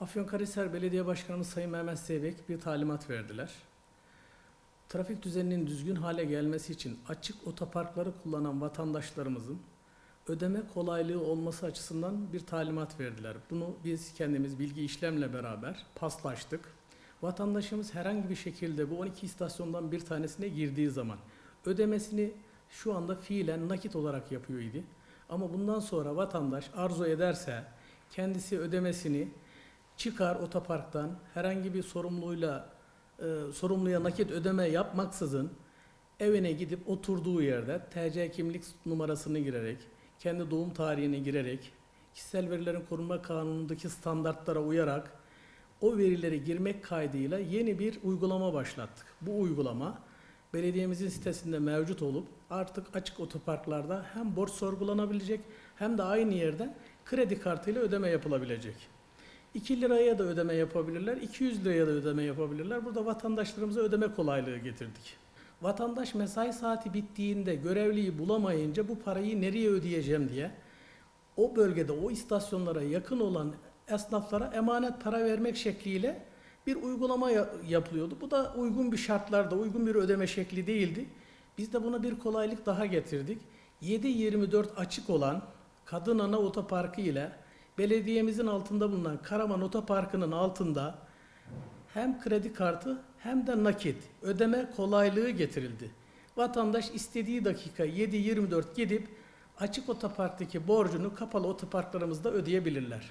Afyonkarahisar Belediye Başkanımız Sayın Mehmet Zeybek bir talimat verdiler. Trafik düzeninin düzgün hale gelmesi için açık otoparkları kullanan vatandaşlarımızın ödeme kolaylığı olması açısından bir talimat verdiler. Bunu biz kendimiz bilgi işlemle beraber paslaştık. Vatandaşımız herhangi bir şekilde bu 12 istasyondan bir tanesine girdiği zaman ödemesini şu anda fiilen nakit olarak yapıyor idi. Ama bundan sonra vatandaş arzu ederse kendisi ödemesini çıkar otoparktan herhangi bir sorumluyla e, sorumluya nakit ödeme yapmaksızın evine gidip oturduğu yerde TC kimlik numarasını girerek, kendi doğum tarihini girerek, kişisel verilerin korunma kanunundaki standartlara uyarak o verileri girmek kaydıyla yeni bir uygulama başlattık. Bu uygulama belediyemizin sitesinde mevcut olup artık açık otoparklarda hem borç sorgulanabilecek hem de aynı yerden kredi kartıyla ödeme yapılabilecek. 2 liraya da ödeme yapabilirler, 200 liraya da ödeme yapabilirler. Burada vatandaşlarımıza ödeme kolaylığı getirdik. Vatandaş mesai saati bittiğinde görevliyi bulamayınca bu parayı nereye ödeyeceğim diye o bölgede o istasyonlara yakın olan esnaflara emanet para vermek şekliyle bir uygulama ya- yapılıyordu. Bu da uygun bir şartlarda, uygun bir ödeme şekli değildi. Biz de buna bir kolaylık daha getirdik. 7-24 açık olan Kadın Ana Otoparkı ile belediyemizin altında bulunan Karaman Otoparkı'nın altında hem kredi kartı hem de nakit ödeme kolaylığı getirildi. Vatandaş istediği dakika 7-24 gidip açık otoparktaki borcunu kapalı otoparklarımızda ödeyebilirler.